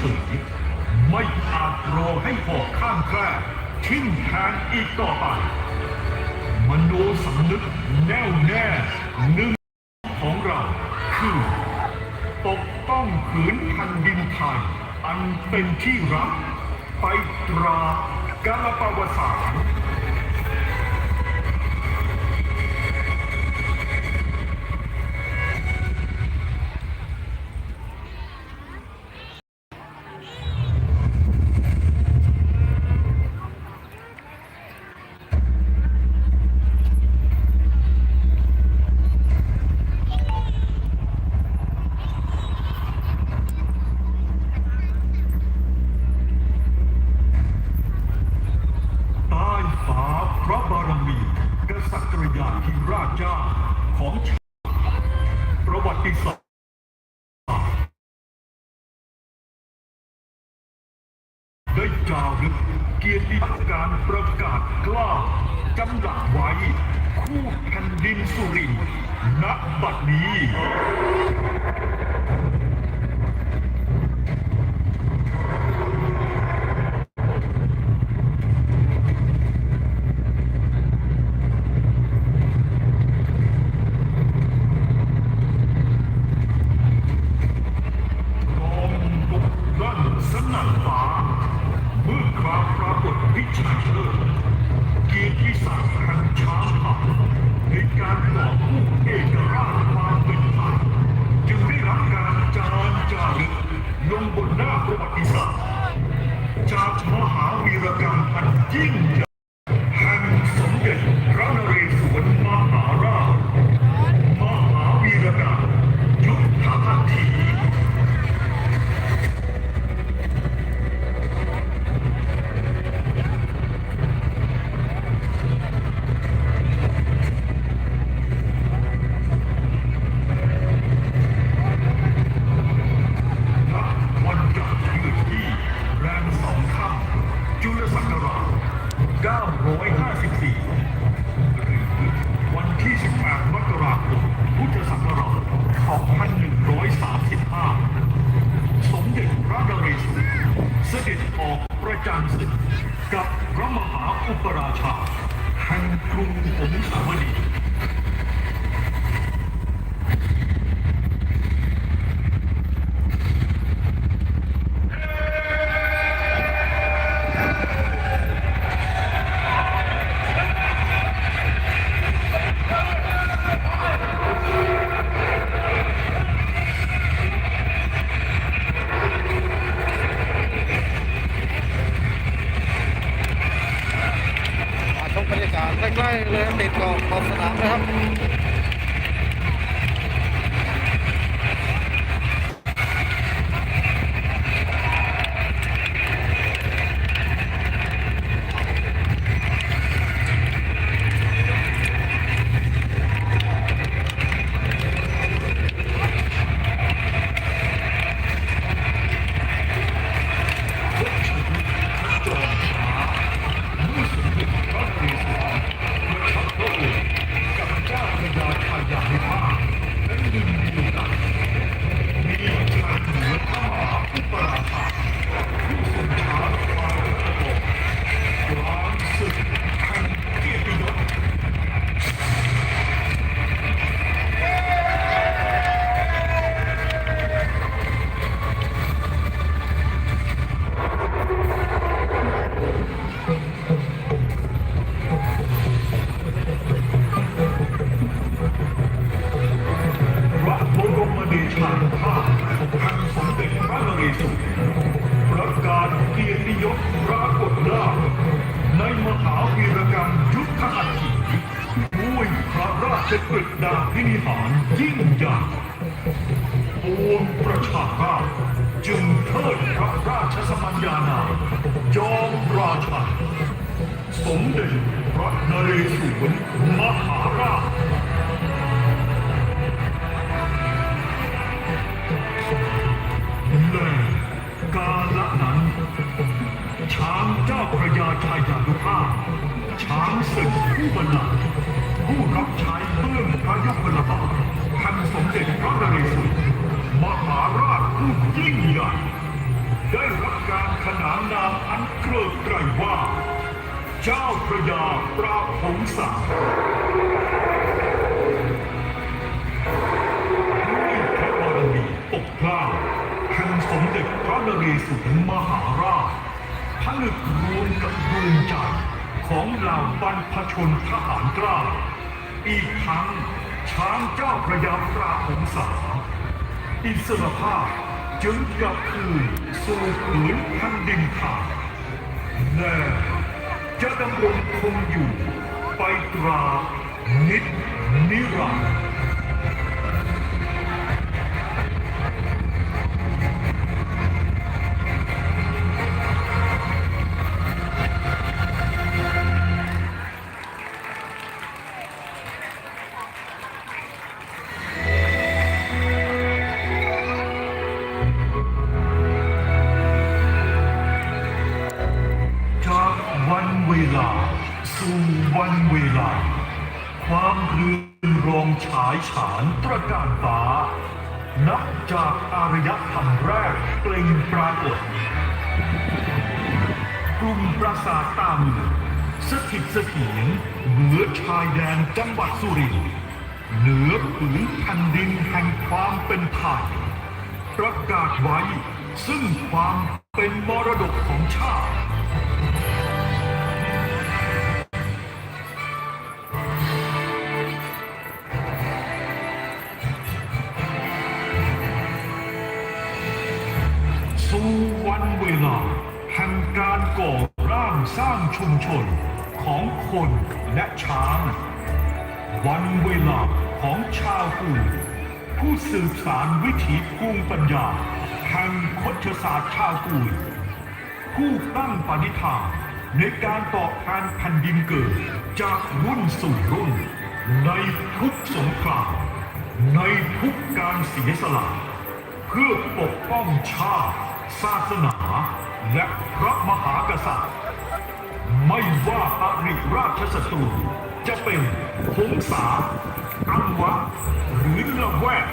เฉินไม่อาจรอให้หอกข้างแคร่ทิ้งแทนอีกต่อไป มโนสำนึกแน่วแน่หนึ่งของเราคือ ปกป้องผืนพันดินไทย อันเป็นที่รัก ไปตราการประวัติศาสตร์ ติดสอบได้จารึกเกียรติการประกาศกล้าจำหลักไว้ คู่แผ่นดินสุรินทร์ณบัดนี้ รีสวนมหาราชและกาละนั้น ช้างเจ้าพระยาชายานุภาช้างศึกผู้บรรลัผู้รับใช้เบื้อพรยุคลบาท่านสมเด็จพระนเรศวรมหาราชผู้ยิ่งใหญ่ได้รับการขนานนามอันเกริกไกรว่า เจ้าพระยาปราบหงสาด้วยพระบารมีปกเกล้าแห่งสมเด็จพระนเรศวรมหาราชผนึกรวมกับดวงใจของเหล่าบรรพชนทหารกล้า อีกทั้งช้างเจ้าพระยาปราบหงสาอิสรภาพจึงกลับคืนสู่ผืนแผ่นดินไทยและ จะดำรงคงอยู่ไปตรานิดนิรันดร์ เวลา ความรื่นรองฉายฉานตระการฟ้า นับจากอารยธรรมแรกเปล่งปรากฏกลุ่มปราสาทตามือสถิตสถียรเหนือชายแดนจังหวัดสุรินทร์เหนือผืนแผ่นดินแห่งความเป็นไทยประกาศไว้ซึ่งความเป็นมรดกของชาติ การก่อร่างสร้างชุมชนของคนและช้าง วันเวลาของชาวกูผู้สืบสารวิถีภูมิปัญญาแห่งคชศาสตร์ชาวกูผู้ตั้งปณิธานในการตอบแทนแผ่นดินเกิดจากรุ่นสู่รุ่น ในทุกสงคราม ในทุกการเสียสละ เพื่อปกป้องชาติ ศาสนา และพระมหากษัตริย์ ไม่ว่าอริราชศัตรูจะเป็นหงสาอังวะ หรือละแวก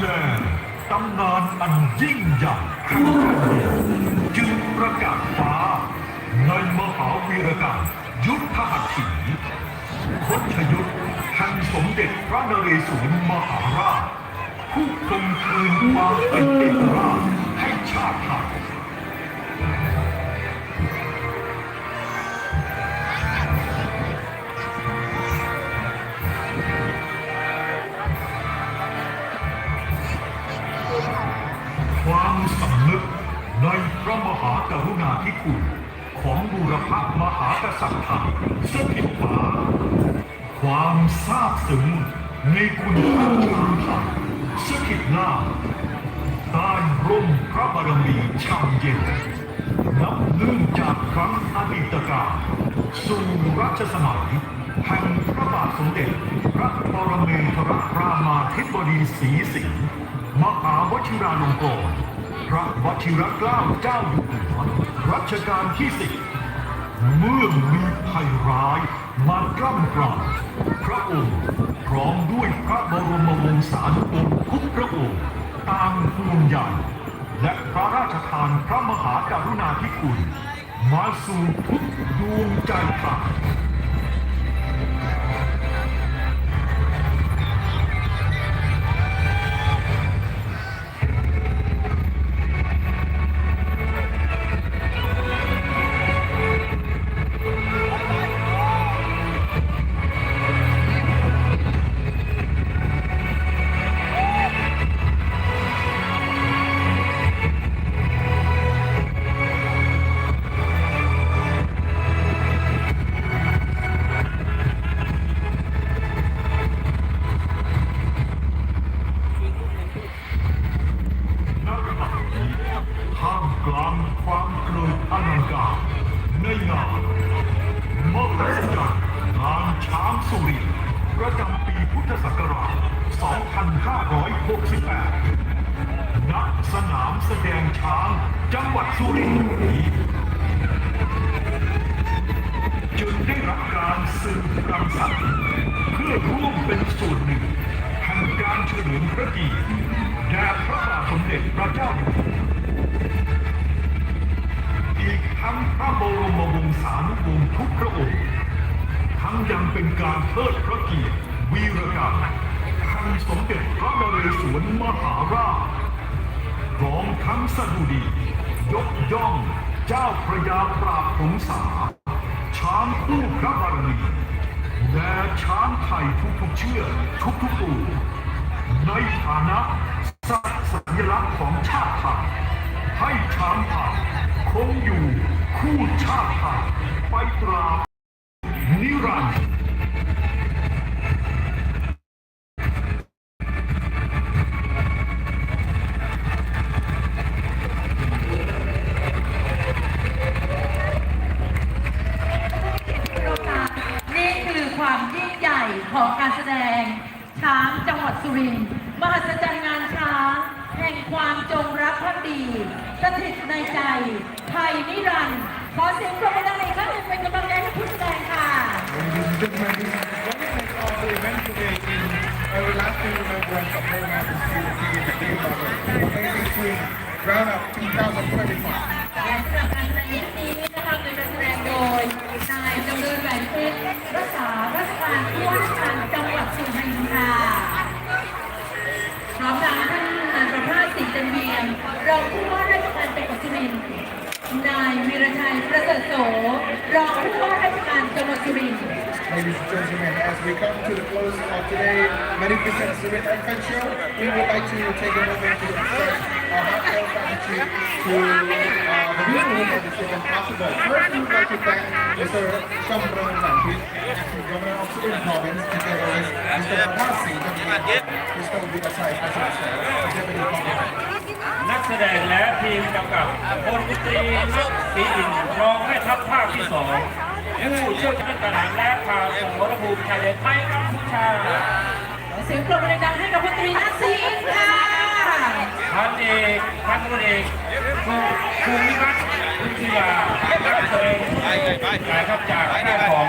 และตำนานอันยิ่งใหญ่ ระนเรศวรมหาราชผู้คงคืนความเป็นเอกราชให้ชาติไทยความสำนึกในพระมหากรุณาธิคุณของบูรพมหากษัตริย์ไทยสถิตฟ้าความซาบซึ้ง ในคุณพระชนไทยสถิตหน้าใต้ร่มพระบารมีช่ำเย็น นับเนื่องจากครั้งอดีตกาลสู่รัชสมัยแห่งพระบาทสมเด็จ พระปรเมนทรรามาธิบดีศรีสิงห์มหาวชิราลงกรณ์พระวชิรเกล้าเจ้าอยู่หัวรัชกาลที่สิบเมื่อมีภัยร้ายมากล้ำกล่อมพระองค์ ร้อมด้วยพระบรมวงศานุวงศ์ทุกพระองค์ตามภูมิใยและพระราชทานพระมหากรุณาธิคุณ มาสู่ทุกดวงใจต่าง 2568ณสนามแสดงช้าง จังหวัดสุรินทร์จึงได้รับการสืบกำสัตว์เพื่อร่วมเป็นส่วนหนึ่งแห่งการเฉลิมพระเกียรติแด่พระบาทสมเด็จพระเจ้าอยู่หัวอีกทั้งพระบรมวงศานุวงศ์ทุกพระองค์ ทั้งยังเป็นการเทิดพระเกียรติวีรกรรม งสมเด็จพระนเรศวรมหาราชพร้อมทั้งสดุดี ยกย่องเจ้าพระยาปราบผงสา ช้างคู่พระบารมีและช้างไทยทุกๆเชื่อทุกๆตัวในฐานะสัญลักษณ์ของชาติไทยให้ช้างไทยคงอยู่คู่ชาติไทยไปตราบนิรันดร์ นี่คือความยิ่งใหญ่ของการแสดงช้างจังหวัดสุรินทร์มหัศจรรย์งานช้างแห่งความจงรักภักดีสถิตในใจ ไทยนิรันดร์ขอเสียงปรบมือดังๆอีกครั้งหนึ่งเป็นกำลังใจให้ผู้แสดงค่ะ Ladies and gentlemen, this is one of the event today in our last year remembrance of Her Majesty the King of the Day Mother, Amazing Queen, Round Up 2025. และสำหรับการแสดงชุดนี้นะคะเป็นการแสดงโดยนายจำเริญแหวนเพชรรักษาราชการผู้ว่าราชการจังหวัดสุรินทร์ค่ะพร้อมทางท่านนายประภาสศรีจันเวียนรองผู้ว่าราชการจังหวัดสุรินทร์นายวีรชัยประเสริฐโสรองผู้ว่า Ladies and gentlemen, as we come to the close of today Magnificent Spirit Adventure, we would like to take a moment to express our heartfelt gratitude to uh, the people who made this event possible. First, we would like to thank Mr. Shamron Lampit, Acting Governor of Surin Province, together with Mr. Prabhat Singh, Mr. Vidasai President, Deputy Governor. นักแสดงและทีมกำกับพลตรีนักศรีอินทร์รองแม่ทัพภาคที่สอง ผู้เชี่ยวชาญทหารและข่าวสมรภูมิชายแดนไทยกัมพูชาเสียงปรบมือดังให้กับพลตรีนัทศรีอินทร์ค่ะพันเอกพันตำรวจเอกภูภูมิพัฒน์วิทยานักแสดงหลายครับจากเรื่องของ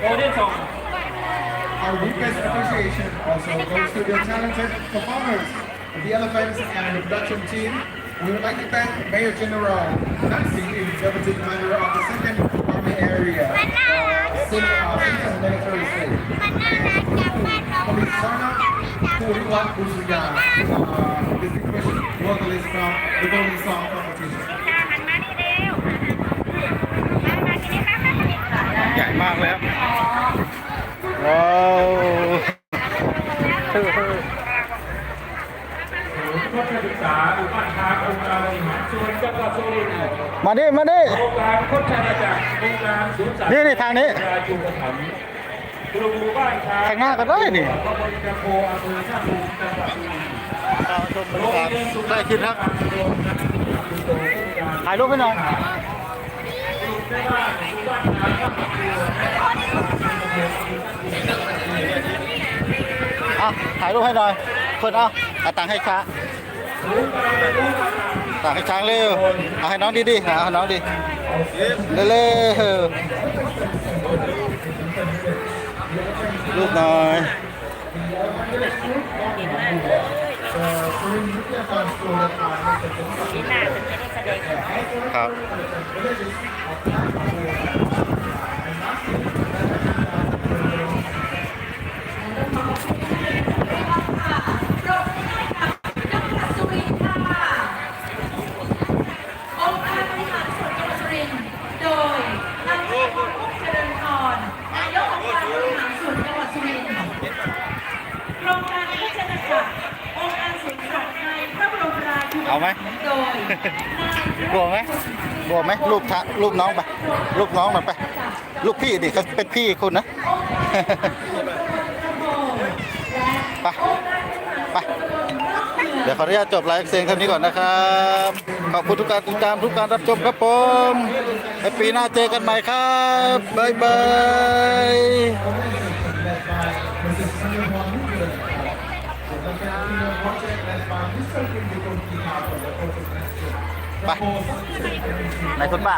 โอเดนซอง Our deepest appreciation also goes to the talented performers the elephants and the production team. We would like to thank Mayor General Nancy, Deputy Commander of the Second Army Area, uh, City of Eastern Military State. Komisarna Puriwan Busuya, uh, distinguished vocalist from the Golden Song Competition. ใหญ่มากเลยครับว้าว ศูนย์โฆษศึกษาอุปถัมภ์องค์การบริหารส่วนจังหวัดสุรินทร์มาดิมาดิโครงการโฆษณาจากโครงการศูนย์สัตว์นี่นี่ทางนี้ราชูปถัมภ์กลุ่มหมู่บ้านช้างข้างหน้าก็ได้นี่ตำบลกระโพอำเภอท่าตูมจังหวัดสุรินทร์ชมบรรยากาศใกล้ชิดครับถ่ายรูปให้หน่อยเอาถ่ายรูปให้หน่อยเพื่อนเอาเอาตังค์ให้ช้า งตังค์ให้ช้างเร็วเอาให้น้องดีๆเอาให้น้องดีเร็วๆรูปหน่อยครับ ปรบมือให้กับจังหวัดสุรินทร์ค่ะ องค์การบริหารส่วนจังหวัดสุรินทร์โดยนายกพลอุ้มเจริญพรนายกองค์การบริหารส่วนจังหวัดสุรินทร์โครงการพัฒนาจักรองค์การสวนสัตว์ในพระบรมราชูป เอาไหม ถัมภ์โดยนาย บวมไหมบวมไหม รูปน้องไปรูปน้องมันไปลูกพี่ดิเขาเป็นพี่คุณนะไปไปเดี๋ยวขออนุญาตจบไลฟ์เสียงเท่านี้ก่อนนะครับ ขอบคุณทุกการติดตามทุกการรับชมครับผมในปีหน้าเจอกันใหม่ครับบ๊ายบายไป ไหนคุณป้า